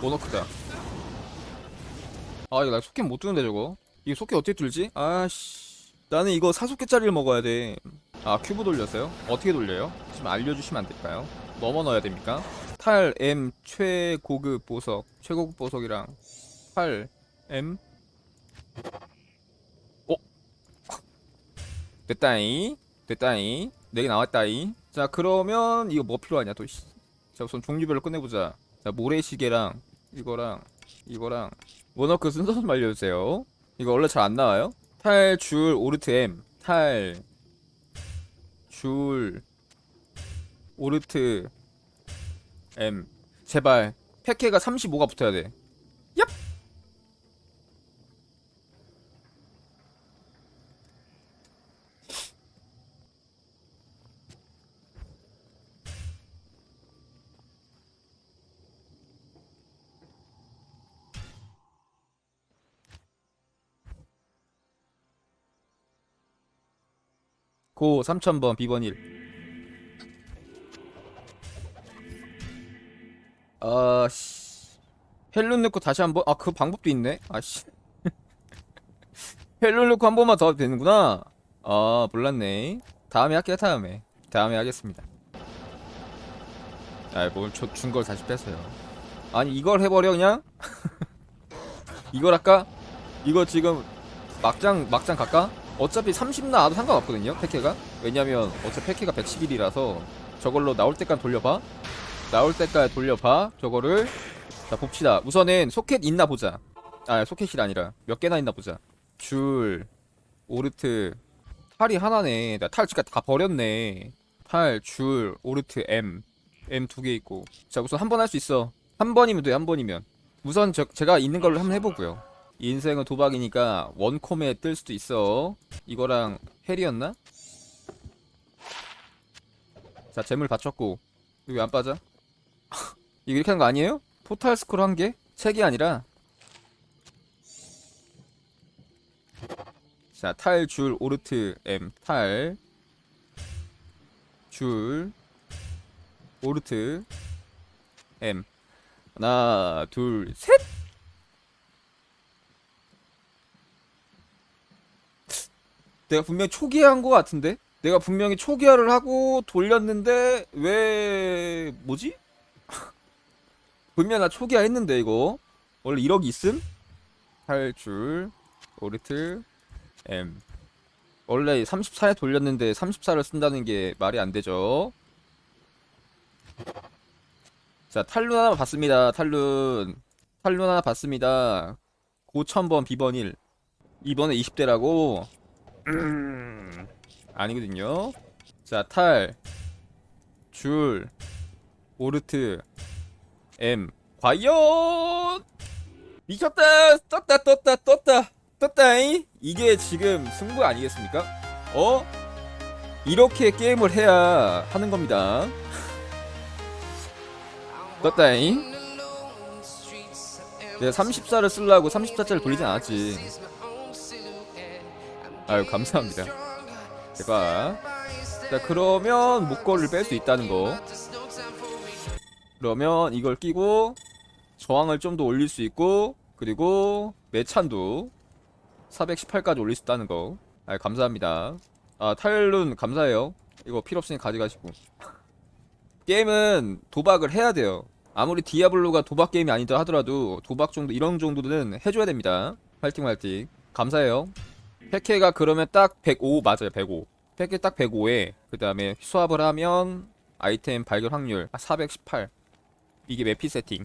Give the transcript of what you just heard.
모노크다 아 이거 나 속켓 못 두는데 저거 이거 속켓 어떻게 뚫지? 아씨 나는 이거 사속켓짜리를 먹어야 돼아 큐브 돌렸어요? 어떻게 돌려요? 좀 알려주시면 안 될까요? 넘어 넣어야 됩니까? 탈 M 최고급 보석 최고급 보석이랑 탈 M 어? 됐다이 됐다이 4개 나왔다이 자 그러면 이거 뭐 필요하냐 또 씨. 자 우선 종류별로 끝내보자 자 모래시계랑 이거랑 이거랑 원워크 순서 좀 알려주세요. 이거 원래 잘 안 나와요? 탈, 줄, 오르트 M 탈, 줄, 오르트 M 제발. 패케가 35가 붙어야 돼 고 3000번 B번 1 아씨. 헬룬 넣고 다시 한번 아 그 방법도 있네. 아씨. 헬룬 넣고 한 번만 더 되는구나. 아 몰랐네. 다음에 할게요 다음에. 다음에 하겠습니다. 아뭘준 걸 다시 뺐어요. 아니 이걸 해버려 그냥? 이걸 할까? 이거 지금 막장 막장 갈까 어차피 30 나와도 상관없거든요 패케가. 왜냐면 어차피 패케가 111이라서 저걸로 나올 때까지 돌려봐. 나올 때까지 돌려봐 저거를. 자 봅시다. 우선은 소켓 있나 보자. 아 소켓이 아니라 몇 개나 있나 보자. 줄 오르트. 탈이 하나네. 나 탈 진짜 다 버렸네. 탈 줄 오르트 M. M 두 개 있고. 자 우선 한 번 할 수 있어. 한 번이면 돼한 번이면. 우선 저, 제가 있는 걸로 한번 해보고요 인생은 도박이니까 원콤에 뜰 수도 있어 이거랑 헬이었나? 자 재물 받쳤고 왜안 빠져? 이거 이렇게 하는 거 아니에요? 포탈 스크롤 한 개? 책이 아니라 자, 탈, 줄, 오르트, M, 탈, 줄, 오르트, M. 하나, 둘, 셋! 내가 분명히 초기화한 것 같은데? 내가 분명히 초기화를 하고 돌렸는데, 왜, 뭐지? 분명 나 초기화 했는데, 이거. 원래 1억 있음? 탈줄, 오르트, M. 원래 34에 돌렸는데 34를 쓴다는 게 말이 안 되죠. 자, 탈룬 하나 봤습니다. 탈룬. 탈룬 하나 봤습니다. 고 1000번 B번 1. 이번에 20대라고? 음, 아니거든요. 자, 탈, 줄, 오르트, M. 과연! 미쳤다! 떴다, 떴다, 떴다! 떴다잉? 이게 지금 승부 아니겠습니까? 어? 이렇게 게임을 해야 하는 겁니다. 떴다잉? 내가 34를 쓰려고 34짜리 돌리진 않았지. 아유, 감사합니다. 대박. 자, 그러면 목걸이를 뺄 수 있다는 거. 그러면 이걸 끼고 저항을 좀 더 올릴 수 있고 그리고 매찬도 418까지 올릴 수 있다는 거. 아, 감사합니다. 아, 탈룬 감사해요. 이거 필요 없으니 가져가시고. 게임은 도박을 해야 돼요. 아무리 디아블로가 도박 게임이 아니다 하더라도 도박 정도 이런 정도는 해줘야 됩니다. 화이팅 화이팅. 감사해요. 패케가 그러면 딱 105 맞아요. 105. 패케 딱 105에 그 다음에 수합을 하면 아이템 발견 확률 아, 418. 이게 매피 세팅.